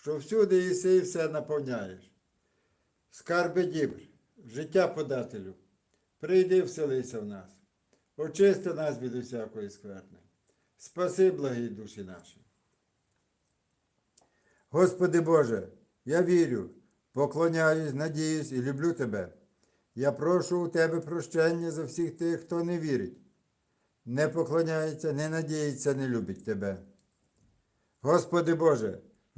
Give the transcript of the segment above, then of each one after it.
що всюди єси і все наповняєш. Скарби дібр, життя подателю, прийди вселися в нас, очисти нас від усякої скверни. Спаси благі душі наші. Господи Боже, я вірю, поклоняюсь, надіюсь і люблю Тебе. Я прошу у Тебе прощення за всіх тих, хто не вірить, не поклоняється, не надіється, не любить Тебе. Господи Боже,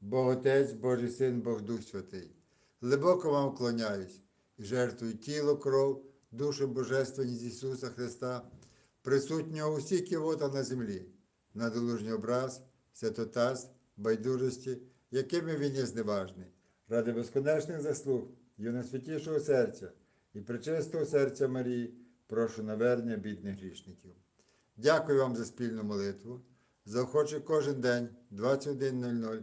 Бог Отець, Божий Син, Бог Дух Святий, глибоко вам вклоняюсь і жертвую тіло, кров, душу Божественність Ісуса Христа, присутнього у всіх кивотах на землі, на долужній образ, святотаз, байдужості, якими він є зневажний, ради безконечних заслуг юносвятішого серця і причистого серця Марії, прошу навернення бідних грішників. Дякую вам за спільну молитву. Заохочу кожен день 21.00